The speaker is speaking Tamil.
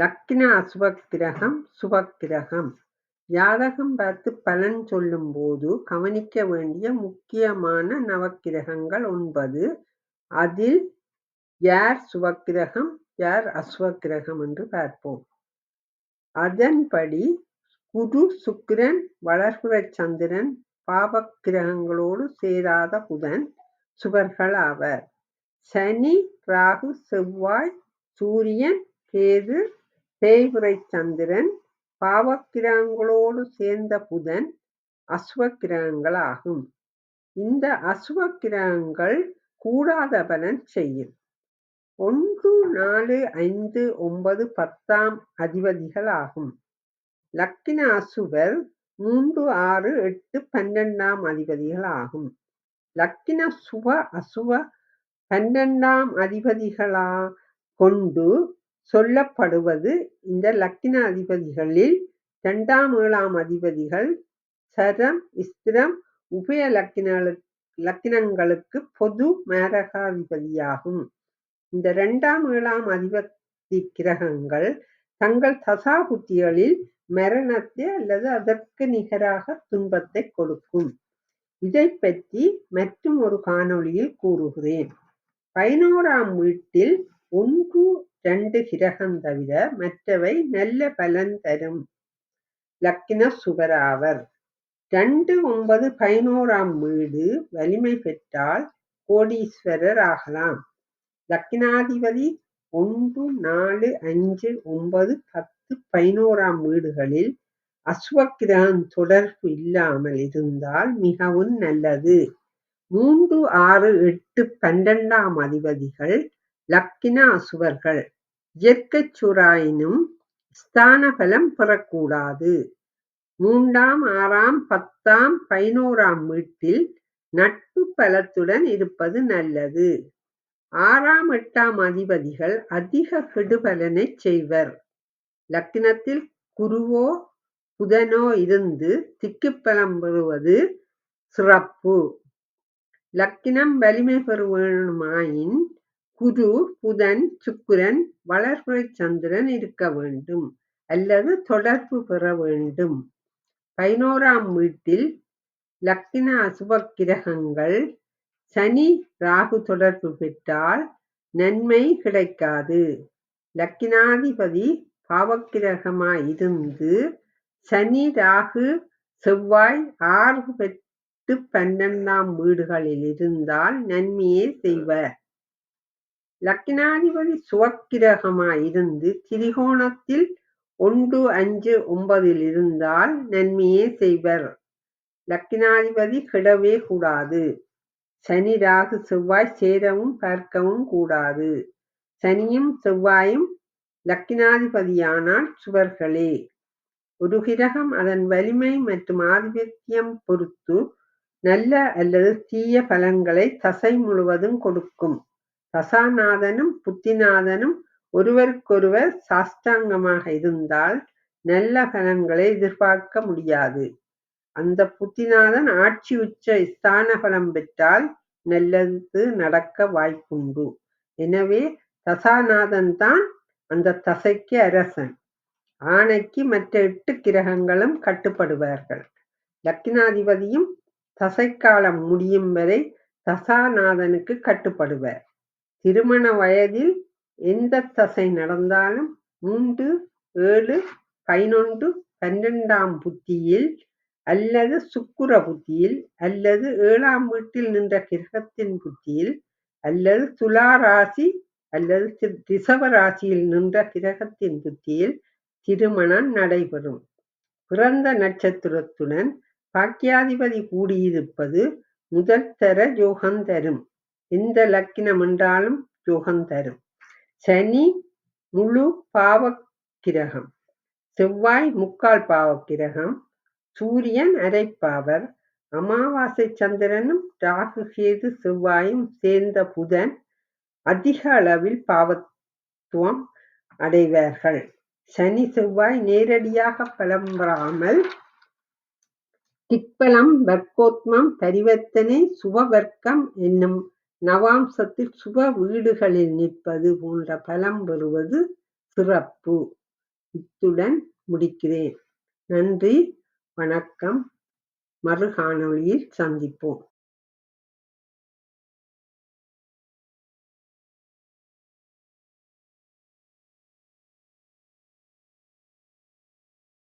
லக்கின அசுபக்கிரகம் சுபக்கிரகம் ஜாதகம் பார்த்து பலன் சொல்லும் போது கவனிக்க வேண்டிய முக்கியமான நவக்கிரகங்கள் ஒன்பது. அதில் யார் சுபக்கிரகம் யார் அசுவக்கிரகம் என்று பார்ப்போம். அதன்படி குரு சுக்கிரன் வளர்புற சந்திரன் பாபக்கிரகங்களோடு சேராத புதன் சுவர்கள் ஆவர். சனி ராகு செவ்வாய் சூரியன் கேது தேய்பிறை சந்திரன் பாவக்கிரகங்களோடு சேர்ந்த புதன் அசுவக்கிரகங்களாகும். இந்த அசுவ கிரகங்கள் கூடாத பலன் செய்யும். ஒன்று நாலு ஐந்து ஒன்பது பத்தாம் அதிபதிகள் ஆகும் லக்கின அசுவர் மூன்று ஆறு எட்டு பன்னெண்டாம் அதிபதிகள் ஆகும் லக்கின சுப அசுவ பன்னெண்டாம் அதிபதிகளா கொண்டு சொல்லப்படுவது இந்த லக்கின அதிபதிகளில் இரண்டாம் ஏழாம் அதிபதிகள் சரம் ஸ்திரம் உபய லக்கினங்களுக்கு பொது மேரகாதிபதியாகும். இந்த இரண்டாம் ஏழாம் அதிபதி கிரகங்கள் தங்கள் தசா புத்திகளில் மரணத்தை அல்லது அதற்கு நிகராக துன்பத்தை கொடுக்கும். இதை பற்றி மற்றும் ஒரு காணொளியில் கூறுகிறேன். பதினோராம் வீட்டில் ஒன்று இரண்டு கிரகம் தவிர மற்றவை நல்ல பலன் தரும் லக்கின சுகராவர் ரெண்டு ஒன்பது பதினோராம் வீடு வலிமை பெற்றால் கோடீஸ்வரர் ஆகலாம் லக்கினாதிபதி ஒன்று நாலு அஞ்சு ஒன்பது பத்து பதினோராம் வீடுகளில் அஸ்வக்கிரகம் தொடர்பு இல்லாமல் இருந்தால் மிகவும் நல்லது மூன்று ஆறு எட்டு பன்னெண்டாம் அதிபதிகள் லக்கின அசுவர்கள் இயற்கைச் சுறாயினும் ஸ்தான பலம் பெறக்கூடாது. மூன்றாம் ஆறாம் பத்தாம் பதினோராம் வீட்டில் நட்பு பலத்துடன் இருப்பது நல்லது. ஆறாம் எட்டாம் அதிபதிகள் அதிக கெடுபலனைச் செய்வர். லக்கினத்தில் குருவோ புதனோ இருந்து திக்குப்பலம் பெறுவது சிறப்பு. லக்கினம் வலிமை பெறுவேணுமாயின் குரு புதன் சுக்கிரன் வளர்பிறை சந்திரன் இருக்க வேண்டும். அல்லது தொடர்பு பெற வேண்டும். பதினோராம் வீட்டில் லக்ன அசுப கிரகங்கள் சனி ராகு தொடர்பு பெற்றால் நன்மை கிடைக்காது. லக்கினாதிபதி பாவக்கிரகமாய் இருந்து சனி ராகு செவ்வாய் ஆறு பெற்று பன்னெண்டாம் வீடுகளில் இருந்தால் நன்மையே செய்வர். லக்கினாதிபதி சுவக்கிரகமாய் இருந்து திரிகோணத்தில் ஒன்று அஞ்சு ஒன்பதில் இருந்தால் நன்மையே செய்வர். லக்கினாதிபதி கெடவே கூடாது. சனி ராகு செவ்வாய் சேரவும் பார்க்கவும் கூடாது. சனியும் செவ்வாயும் லக்கினாதிபதியானால் சுவர்களே. ஒரு கிரகம் அதன் வலிமை மற்றும் ஆதிபத்தியம் பொறுத்து நல்ல அல்லது தீய பலன்களை தசை முழுவதும் கொடுக்கும். தசாநாதனும் புத்திநாதனும் ஒருவருக்கொருவர் சாஷ்டாங்கமாக இருந்தால் நல்ல பலன்களை எதிர்பார்க்க முடியாது. அந்த புத்திநாதன் ஆட்சி உச்ச ஸ்தான பலம் பெற்றால் நல்லது நடக்க வாய்ப்புண்டு. எனவே தசாநாதன் தான் அந்த தசைக்கு அரசன். ஆணைக்கு மற்ற எட்டு கிரகங்களும் கட்டுப்படுவார்கள். லக்கினாதிபதியும் தசைக்காலம் முடியும் வரை தசாநாதனுக்கு கட்டுப்படுவர். திருமண வயதில் எந்த தசை நடந்தாலும் மூன்று ஏழு பதினொன்று பன்னெண்டாம் புத்தியில் அல்லது சுக்குர புத்தியில் அல்லது ஏழாம் வீட்டில் நின்ற கிரகத்தின் புத்தியில் அல்லது துலா ராசி அல்லது ரிஷப ராசியில் நின்ற கிரகத்தின் புத்தியில் திருமணம் நடைபெறும். பிறந்த நட்சத்திரத்துடன் பாக்கியாதிபதி கூடியிருப்பது முதல் தர யோகம் தரும். எந்த லக்கினம் என்றாலும் யோகம் தரும். சனி முழு பாவக்கிரகம். செவ்வாய் முக்கால் பாவக்கிரகம். சூரியன் அரைப்பாவர் அமாவாசை சந்திரனும் ராகு கேது செவ்வாயும் சேர்ந்த புதன் அதிக அளவில் பாவத்துவம் அடைவார்கள். சனி செவ்வாய் நேரடியாக பலம் பெறாமல் திக்பலம் வர்க்கோத்மம் பரிவர்த்தனை சுவவர்க்கம் என்னும் நவாம்சத்தில் சுப வீடுகளில் நிற்பது போன்ற பலம் பெறுவது சிறப்பு. இத்துடன் முடிக்கிறேன். நன்றி, வணக்கம். மறு காணொளியில் சந்திப்போம்.